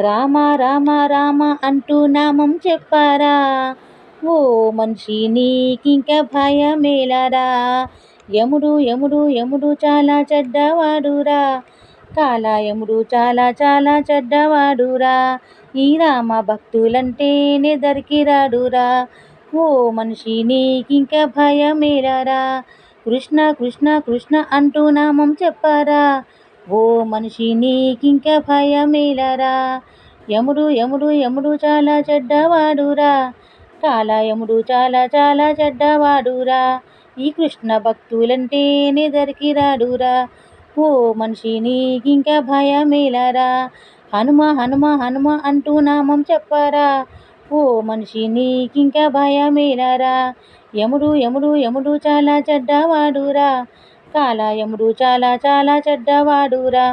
రామ రామ రామ అంటూ నామం చెప్పారా? ఓ మనిషి నీకింక భయమేలరా? యముడు యముడు యముడు చాలా చెడ్డవాడురా. కాలా యముడు చాలా చాలా చెడ్డవాడురా. ఈ రామ భక్తులంటేనే దరికి రాడురా ఓ మనిషి నీకింక భయమేలరా? కృష్ణ కృష్ణ కృష్ణ అంటూ నామం చెప్పారా? ఓ మనిషి నీకింక భయమేలరా. యముడు యముడు యముడు చాలా చెడ్డవాడురా. కాల యముడు చాలా చాలా చెడ్డవాడురా. ఈ కృష్ణ భక్తులంటేనే దరికి రాడురా. ఓ మనిషి నీకింక భయమేలరా. హనుమ హనుమ హనుమ అంటూ నామం చెప్పారా. ఓ మనిషి నీకింక భయమేలరా. యముడు యముడు యముడు చాలా చెడ్డవాడురా. కాలాయముడు చాలా చాలా చెడ్డవాడురా.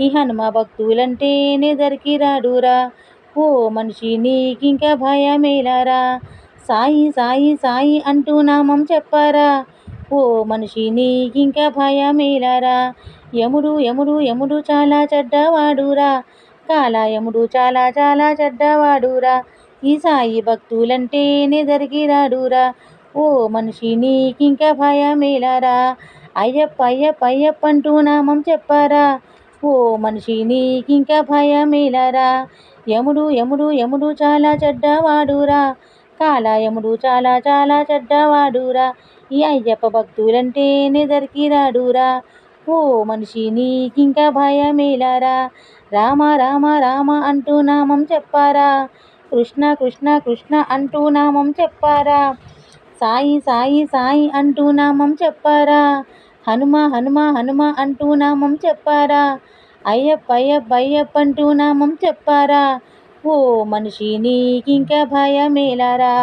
ఈ హనుమ భక్తులంటేనే దరికి రాడురా ఓ మనిషి నీకింక భయమేలరా. సాయి సాయి సాయి అంటూ నామం చెప్పారా. ఓ మనిషి నీకింక భయమేలరా. యముడు యముడు యముడు చాలా చెడ్డవాడురా. కాలాయముడు చాలా చాలా చెడ్డవాడురా. ఈ సాయి భక్తులంటేనే దరికి రాడురా ఓ మనిషి నీకింక భయమేలరా. అయ్యప్ప అయ్యప్ప అయ్యప్ప అంటూ నామం చెప్పారా? ఓ మనిషి నీకింకా భయమేలరా? యముడు యముడు యముడు చాలా చెడ్డవాడురా. కాల యముడు చాలా చాలా చెడ్డవాడురా. ఈ అయ్యప్ప భక్తులంటేనే దరికి రాడురా. ఓ మనిషి నీకింకా భయమేలరా? రామ రామ రామ అంటూ నామం చెప్పారా? కృష్ణ కృష్ణ కృష్ణ అంటూ నామం చెప్పారా? సాయి సాయి సాయి అంటూ నామం చెప్పారా? హనుమ హనుమ హనుమ అంటూ నామం చెప్పారా? అయ్యప్ప అయ్యప్ప అయ్యప్ప అంటూ నామం చెప్పారా? ఓ మనిషి నీకింక భయమేలారా?